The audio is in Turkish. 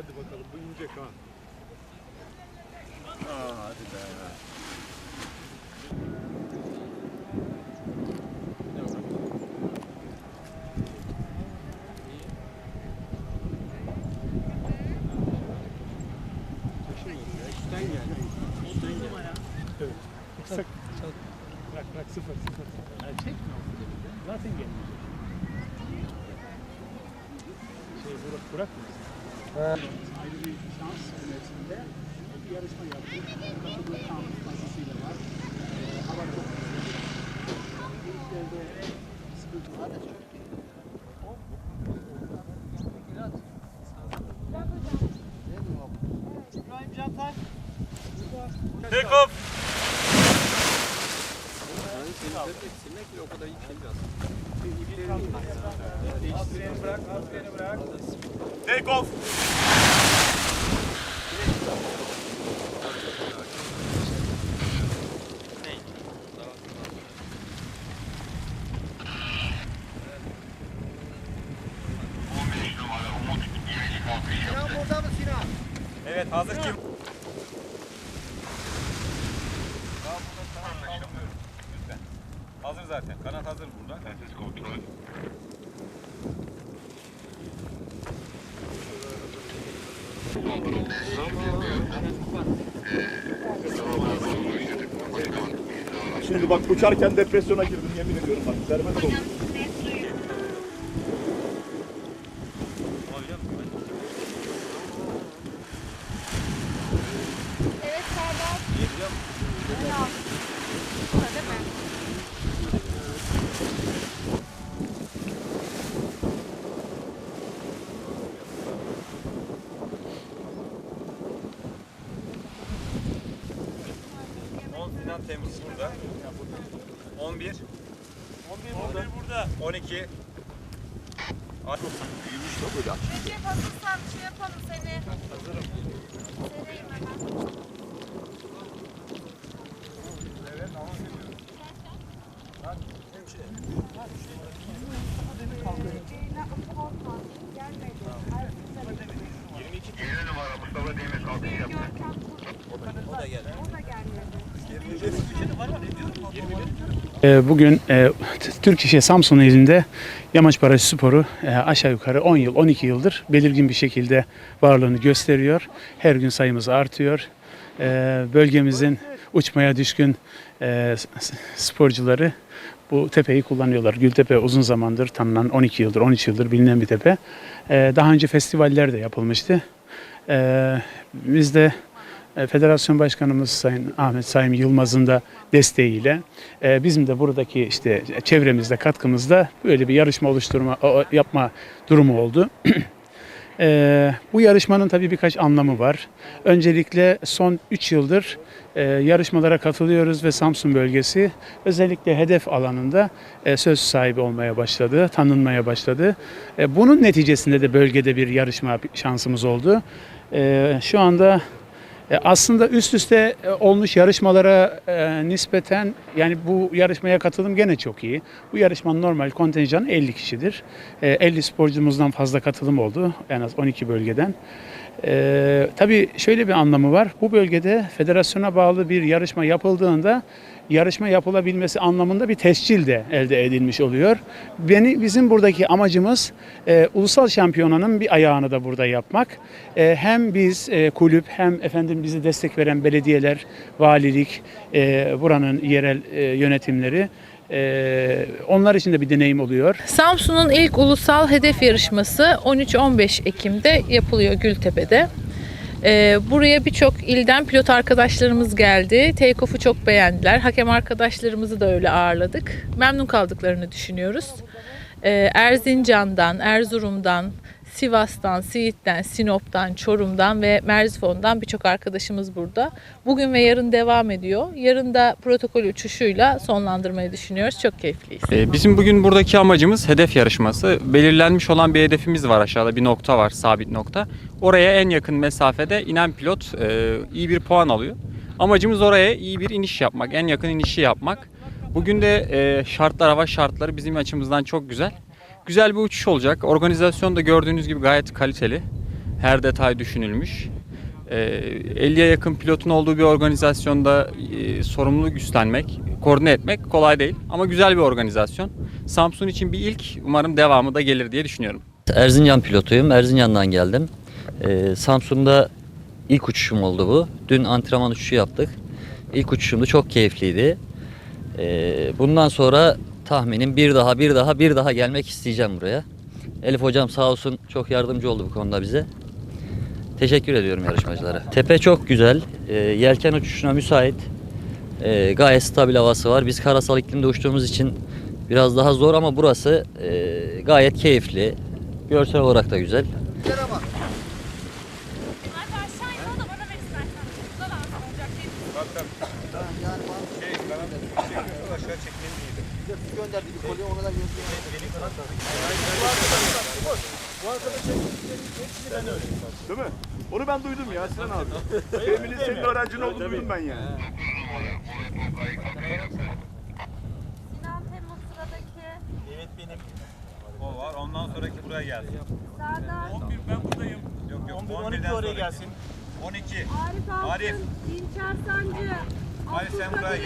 Hadi bakalım bu inecek ha. Aa, hadi be. Üstten geldi. Üstten geldi. Evet. Bırak bırak sıfır sıfır. Yani çekme. Zaten gelmeyecek. Şey bırak bırakmıyor. Ayrı bir şans yönetiminde bir yarışma yaptık. Katıldığı kamp fazlasıyla var. Ee, hava çok güzel. İlklerde sıkıntı var. İbrahim Cantar. Take off. Yani seni de silmek bile o kadar iyi değil aslında. Freni bırak, az bırak. Take off. Evet hazır kim? Hazır zaten. Kanat hazır burada. Şimdi bak uçarken depresyona girdim yemin ediyorum bak. Serbest oldum. Evet Serdar. Selam. Burada değil mi? Sinan Temmuz burada. 11. 11 burada. 11 burada. 12. Büyümüş de böyle açık. Recep hazırsan şey yapalım seni. Hazırım. Sereyim hemen. Ee, Bugün e, T- Türk İş'e Samsun ilinde Yamaç Barajı Sporu e, aşağı yukarı 10 yıl, 12 yıldır belirgin bir şekilde varlığını gösteriyor. Her gün sayımız artıyor. Ee, Bölgemizin uçmaya düşkün e, sporcuları bu tepeyi kullanıyorlar. Gültepe uzun zamandır tanınan 12 yıldır, 13 yıldır bilinen bir tepe. Ee, Daha önce festivaller de yapılmıştı. Ee, Biz de e, Federasyon Başkanımız Sayın Ahmet Sayın Yılmaz'ın da desteğiyle e, bizim de buradaki işte çevremizde katkımızda böyle bir yarışma oluşturma yapma durumu oldu. E, bu yarışmanın tabii birkaç anlamı var. Öncelikle son 3 yıldır e, yarışmalara katılıyoruz ve Samsun bölgesi özellikle hedef alanında e, söz sahibi olmaya başladı, tanınmaya başladı. E, bunun neticesinde de bölgede bir yarışma şansımız oldu. E, şu anda e, Aslında üst üste e, olmuş yarışmalara e, nispeten yani bu yarışmaya katılım gene çok iyi. Bu yarışmanın normal kontenjanı 50 kişidir. E, 50 sporcumuzdan fazla katılım oldu en az 12 bölgeden. E, tabii şöyle bir anlamı var. Bu bölgede federasyona bağlı bir yarışma yapıldığında yarışma yapılabilmesi anlamında bir tescil de elde edilmiş oluyor. Beni bizim buradaki amacımız e, ulusal şampiyonanın bir ayağını da burada yapmak. E, hem biz e, kulüp hem efendim bizi destek veren belediyeler, valilik, e, buranın yerel e, yönetimleri e, onlar için de bir deneyim oluyor. Samsun'un ilk ulusal hedef yarışması 13-15 Ekim'de yapılıyor Gültepe'de. Ee, buraya birçok ilden pilot arkadaşlarımız geldi. Take-off'u çok beğendiler. Hakem arkadaşlarımızı da öyle ağırladık. Memnun kaldıklarını düşünüyoruz. Ee, Erzincan'dan, Erzurum'dan, Sivas'tan, Siirt'ten, Sinop'tan, Çorum'dan ve Merzifon'dan birçok arkadaşımız burada. Bugün ve yarın devam ediyor. Yarın da protokol uçuşuyla sonlandırmayı düşünüyoruz. Çok keyifliyiz. Ee, Bizim bugün buradaki amacımız hedef yarışması. Belirlenmiş olan bir hedefimiz var aşağıda bir nokta var sabit nokta. Oraya en yakın mesafede inen pilot e, iyi bir puan alıyor. Amacımız oraya iyi bir iniş yapmak, en yakın inişi yapmak. Bugün de e, şartlar, hava şartları bizim açımızdan çok güzel. Güzel bir uçuş olacak. Organizasyon da gördüğünüz gibi gayet kaliteli. Her detay düşünülmüş. Ee, 50'ye yakın pilotun olduğu bir organizasyonda e, sorumluluk üstlenmek, koordine etmek kolay değil. Ama güzel bir organizasyon. Samsun için bir ilk, umarım devamı da gelir diye düşünüyorum. Erzincan pilotuyum. Erzincan'dan geldim. Ee, Samsun'da ilk uçuşum oldu bu. Dün antrenman uçuşu yaptık. İlk uçuşumda çok keyifliydi. Ee, bundan sonra tahminim bir daha bir daha bir daha gelmek isteyeceğim buraya. Elif hocam sağ olsun çok yardımcı oldu bu konuda bize. Teşekkür ediyorum yarışmacılara. Tepe çok güzel. Ee, yelken uçuşuna müsait. Ee, gayet stabil havası var. Biz karasal iklimde uçtuğumuz için biraz daha zor ama burası e, gayet keyifli. Görsel olarak da güzel. Alp aşağı in o da bana ver istersen. Burada lazım olacak değil mi? Değil? Onu ben duydum ya Sinan abi. Eminin senin öğrencin olduğunu duydum ben yani. Sinan Temmuz sıradaki. O var. Ondan sonraki buraya gelsin. Serdar. 11 ben buradayım. Yok yok. 11, 12 oraya gelsin. 12. Arif Altın. Arif. Dinçer Sancı. Arif sen buraya gel.